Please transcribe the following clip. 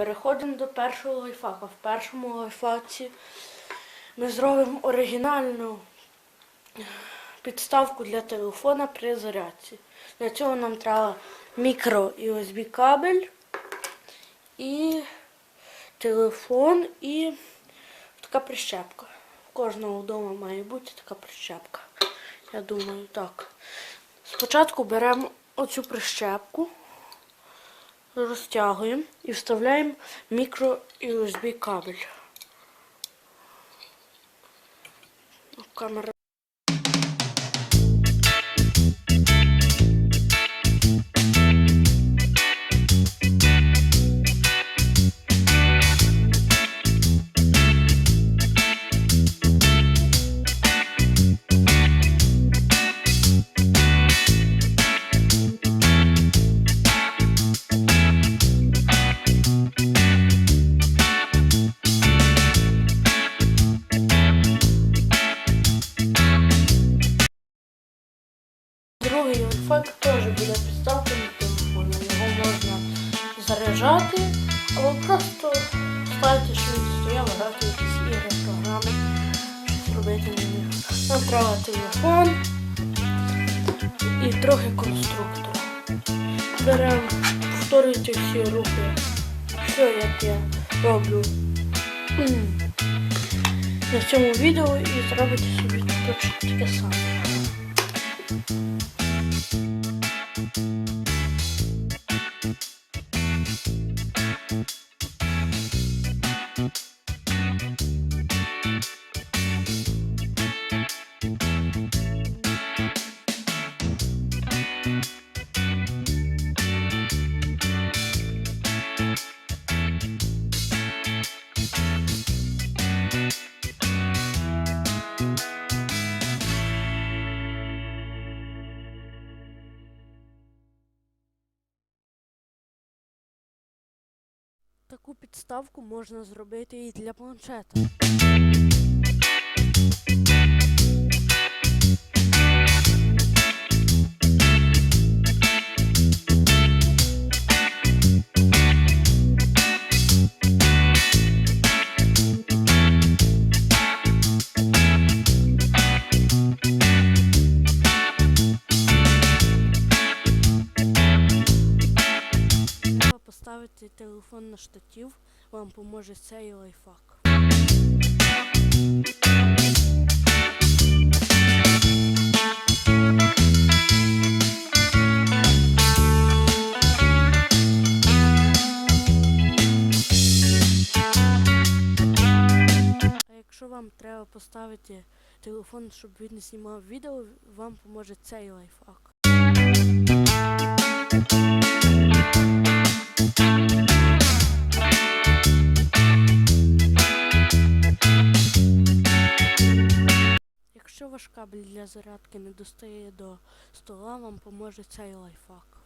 переходимо до першого лайфхака. В першому лайфхаці ми зробимо оригінальну підставку для телефона при зарядці. Для цього нам треба мікро USB кабель і телефон і така прищепка. У кожного вдома має бути така прищепка. Я думаю, так. Спочатку беремо оцю прищепку, розтягуємо і вставляємо мікро USB кабель. Камера. Ефект теж буде підставка на телефону. Його можна заряджати або просто ставити, що він стояв, грати якісь ігри, програми, щось робити на них. Нам телефон і трохи конструктора. Беремо, повторюйте всі рухи, все як я роблю на цьому відео і зробите собі точно таке саме. Thank you. Таку підставку можна зробити і для планшета. Поставити телефон на штатив, вам поможе цей лайфхак. А якщо вам треба поставити телефон, щоб він знімав відео, вам поможе цей лайфхак. Ваш кабель для зарядки не достає до стола, вам поможе цей лайфхак.